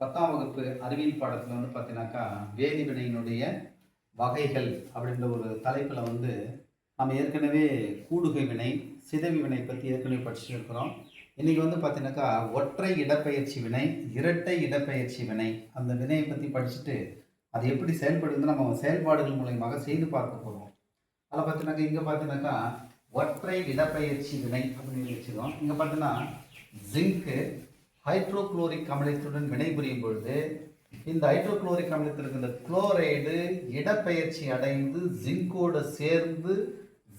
பத்தாம் வகுப்பு அறிவியல் பாடத்தில் வந்து பார்த்தீங்கன்னாக்கா வேதி வினையினுடைய வகைகள் அப்படின்ற ஒரு தலைப்பில் வந்து நம்ம ஏற்கனவே கூடுகை வினை சிதவி வினை பற்றி ஏற்கனவே படிச்சிருக்கிறோம். இன்றைக்கி வந்து பார்த்தீங்கன்னாக்கா ஒற்றை இடப்பெயர்ச்சி வினை இரட்டை இடப்பெயர்ச்சி வினை அந்த வினையை பற்றி படிச்சுட்டு அது எப்படி செயல்படுதுன்னு நம்ம செயல்பாடுகள் மூலயமாக செய்து பார்க்க போகிறோம் அதில் பார்த்தீங்கன்னாக்கா இங்கே பார்த்தீங்கன்னாக்கா ஒற்றை இடப்பெயர்ச்சி வினை அப்படின்னு வச்சுக்கோம் இங்கே பார்த்தீங்கன்னா ஜிங்க்கு ஹைட்ரோக்ளோரிக் அமிலத்துடன் வினைபுரியும் பொழுது இந்த ஹைட்ரோக்ளோரிக் அமிலத்தில் இருக்கின்ற குளோரைடு இடப்பெயர்ச்சி அடைந்து ஜிங்கோடு சேர்ந்து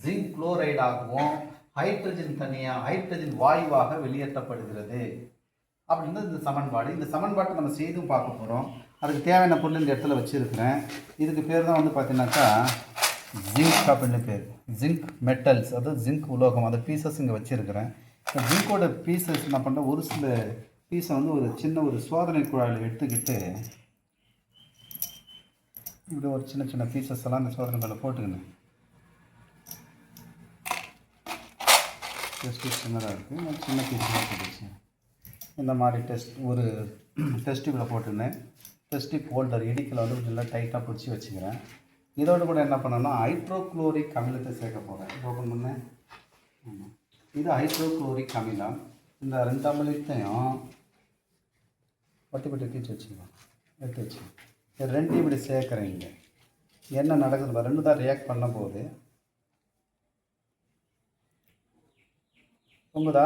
ஜிங்க் குளோரைடாகவும் ஹைட்ரஜன் தனியாக ஹைட்ரஜன் வாயுவாக வெளியேற்றப்படுகிறது. அப்படின்றது இந்த சமன்பாடு. இந்த சமன்பாட்டை நம்ம செய்தும் பார்க்க போகிறோம் அதுக்கு தேவையான பொருள் இந்த இடத்துல வச்சுருக்கிறேன். இதுக்கு பேர் தான் வந்து பார்த்தீங்கன்னாக்கா ஜிங்க் அப்படின்னு பேர். ஜிங்க் மெட்டல்ஸ் அதாவது ஜிங்க் உலோகம். அந்த பீசஸ் இங்கே வச்சுருக்கிறேன். இந்த ஜிங்கோட பீசஸ் என்ன பண்ணுறேன் ஒரு சில பீஸை வந்து ஒரு சின்ன ஒரு சோதனை குழாயில் எடுத்துக்கிட்டு இப்படி ஒரு சின்ன சின்ன பீசஸ் எல்லாம் அந்த சோதனை குழாயில் போட்டுக்கணும். டெஸ்ட் சின்னதாக இருக்குது சின்ன பீஸாக போட்டுச்சு. இந்த மாதிரி டெஸ்ட் ஒரு டெஸ்டியூபில் போட்டுருந்தேன். டெஸ்டிப் ஹோல்டர் இடிக்கில் வந்து நல்லா டைட்டாக பிடிச்சி வச்சுக்கிறேன். இதோட கூட என்ன பண்ணேன்னா ஹைட்ரோக்ளோரிக் அமிலத்தை சேர்க்க போகிறேன் ஓப்பன் பண்ணேன் இது ஹைட்ரோக்ளோரிக் அமிலம். இந்த ரெண்டு அமிலத்தையும் பட்டி பட்டி தீச்சு வச்சுக்கலாம் எடுத்து வச்சு. இது ரெண்டையும் இப்படி சேர்க்குறேன் இங்கே. என்ன நடக்குது ரெண்டு தான் ரியாக்ட் பண்ண போகுது பொங்குதா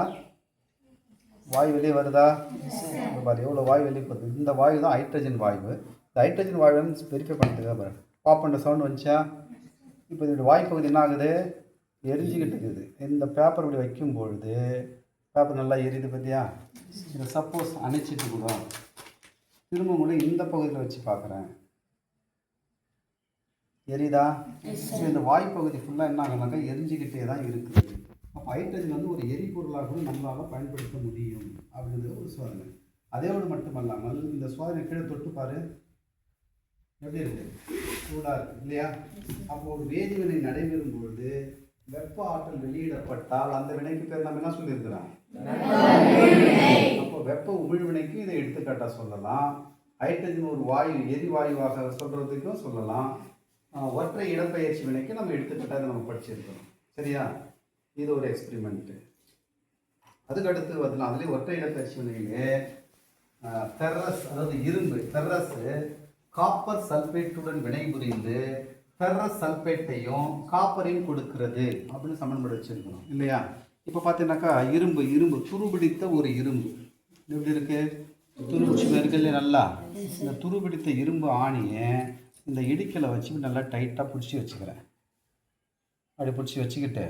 வாயு வெளியே வருதா? பாரு எவ்வளோ வாயு வெளியே போகுது. இந்த வாயு தான் ஹைட்ரஜன் வாயு. இந்த ஹைட்ரஜன் வாயு வந்து வெரிஃபை பண்ணுறதுக்காக பாரு. பாப் பண்ணுற சவுண்ட் வந்துச்சா? இப்போ இதோட வாய்ப்பகுதி என்ன ஆகுது எரிஞ்சிக்கிட்டு இருக்குது. இந்த பேப்பர் இப்படி வைக்கும் பொழுது பேப்பர் நல்லா எரியுது பார்த்தியா இதை சப்போஸ் அணைச்சிட்டு கூட திரும்ப கூட இந்த பகுதியில் வச்சு பார்க்குறேன் எரியுதா? So, இந்த வாயு பகுதி ஃபுல்லாக என்ன ஆகுனாக்கா எரிஞ்சிக்கிட்டே தான் இருக்குது. அப்போ ஹைட்ரஜன் வந்து ஒரு எரிபொருளாக கூட நம்மளால் பயன்படுத்த முடியும் அப்படின்றது ஒரு சோதனை அதோடு மட்டுமல்லாமல் இந்த சோதனை கீழே தொட்டு பாரு. எப்படி இருக்கு? சூடாக இல்லையா? அப்போ ஒரு வேதிவினை நடைபெறும் பொழுது வெப்ப ஆற்றல் வெளியிடப்பட்டால் அந்த வினைக்கு பேர் நம்ம என்ன சொல்லியிருக்கிறோம்? அப்போ வெப்ப உமிழ்வினைக்கு இதை எடுத்துக்காட்டாக சொல்லலாம். ஹைட்ரஜன் ஒரு வாயு எரிவாயுவாக சொல்கிறதுக்கும் சொல்லலாம். ஒற்றை இடப்பெயர்ச்சி வினைக்கு நம்ம எடுத்துக்காட்டாக நம்ம படிச்சிருக்கிறோம். சரியா? இது ஒரு எக்ஸ்பிரிமெண்ட்டு அதுக்கடுத்து அடுத்து அதுலேயும் அதுலேயே ஒற்றை இடப்பெயர்ச்சி வினையிலே ஃபெர்ரஸ் அதாவது இரும்பு ஃபெர்ரஸ் காப்பர் சல்பேட்டுடன் வினைபுரிந்து ஃபெர்ரஸ் சல்பேட்டையும் காப்பரையும் கொடுக்கிறது அப்படின்னு சமன்பாடு வச்சுருக்கணும் இல்லையா? இப்போ பார்த்தீங்கன்னாக்கா இரும்பு இரும்பு துருபிடித்த ஒரு இரும்பு. எப்படி இருக்கு? துருபிடிச்சு இருக்கு நல்லா? இந்த துருபிடித்த இரும்பு ஆணியை இந்த இடுக்கலை வச்சு நல்லா டைட்டாக பிடிச்சி வச்சுக்கிறேன். அப்படி பிடிச்சி வச்சுக்கிட்டு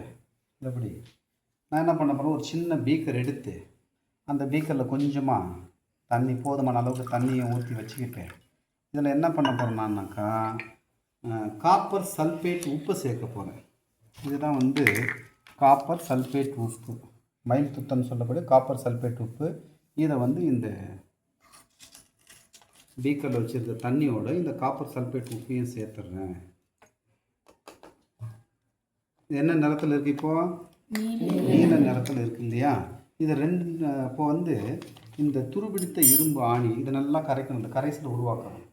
எப்படி நான் என்ன பண்ண போகிறேன் ஒரு சின்ன பீக்கர் எடுத்து அந்த பீக்கரில் கொஞ்சமாக தண்ணி போதுமான அளவுக்கு தண்ணியை ஊற்றி வச்சுக்கிட்டு இதில் என்ன பண்ண போகிறேன்னாக்கா காப்பர் சல்ஃபேட் உப்பு சேர்க்க போகிறேன் இதுதான் வந்து காப்பர் சல்ஃபேட் உப்பு. மயில் துத்தம் சொல்லக்கூடிய காப்பர் சல்ஃபேட் உப்பு. இதை வந்து இந்த பீக்கரில் வச்சுருக்க தண்ணியோட இந்த காப்பர் சல்ஃபேட் உப்பையும் சேர்த்துடுறேன். என்ன நிறத்தில் இருக்குது இப்போது நீல நிறத்தில் இருக்குது இல்லையா? இது ரெண்டு இப்போ வந்து இந்த துருபிடித்த இரும்பு ஆணி இதை நல்லா கரைக்கணும். இந்த கரைசலை உருவாக்கணும்.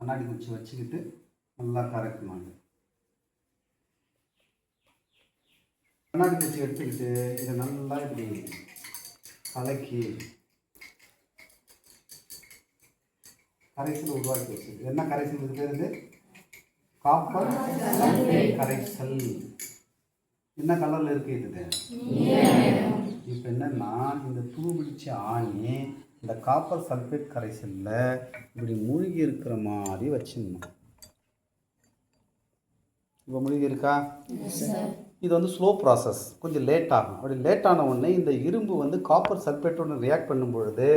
கண்ணாடி குச்சி வச்சுக்கிட்டு நல்லா கரைக்கணும் இது. கண்ணாடி குச்சி எடுத்துக்கிட்டு இதை நல்லா இப்படி கலக்கி கரைசல் உருவாக்கி வச்சு என்ன கரைசல் இது பேர் இது? காப்பர் கரைசல். என்ன கலரில் இருக்கு இது? இப்போ என்னன்னா இந்த தூபிடிச்ச ஆணி இந்த காப்பர் சல்பேட் கரைசலில் இப்படி மூழ்கி இருக்கிற மாதிரி வச்சிடணும். இப்போ மூழ்கி இருக்கா? இது வந்து ஸ்லோ ப்ராசஸ் கொஞ்சம் லேட் ஆகும் அப்படி லேட் ஆன உடனே இந்த இரும்பு வந்து காப்பர் சல்பேட்டோட ரியாக்ட் பண்ணும் பொழுது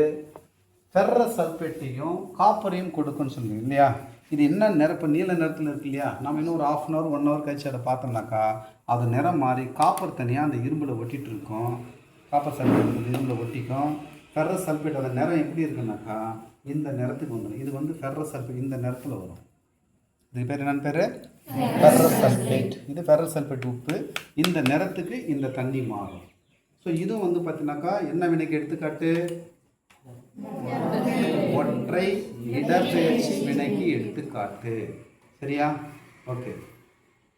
ஃபெர்ர சல்பேட்டையும் காப்பரையும் கொடுக்குன்னு சொல்லி இல்லையா? இது என்ன நிறப்பு நீல நிறத்தில் இருக்கு இல்லையா? நம்ம இன்னும் ஒரு half an hour one hour கழிச்சு அதை பார்த்தோம்னாக்கா அது நிறம் மாறி காப்பர் தனியாக அந்த இரும்பில் ஒட்டிட்டு இருக்கும். காப்பர் சல்பேட் வந்து இரும்பில் ஒட்டிக்கும். ஃபெர்ர சல்ஃபேட் அந்த நிறம் எப்படி இருக்குன்னாக்கா இந்த நிறத்துக்கு வந்துடும் இது வந்து ஃபெர்ர சல்ஃபேட் இந்த நிறத்தில் வரும். இது பேர் என்னன்னு பேர்? ஃபெர்ரஸ் சல்ஃபேட் இது ஃபெர்ரஸ் சல்ஃபேட் உப்பு. இந்த நிறத்துக்கு இந்த தண்ணி மாறும். ஸோ இதுவும் வந்து பார்த்தீங்கன்னாக்கா என்ன வினைக்கு எடுத்துக்காட்டு? ஒற்றை இடப்பெயர்ச்சி வினைக்கு எடுத்துக்காட்டு. சரியா? ஓகே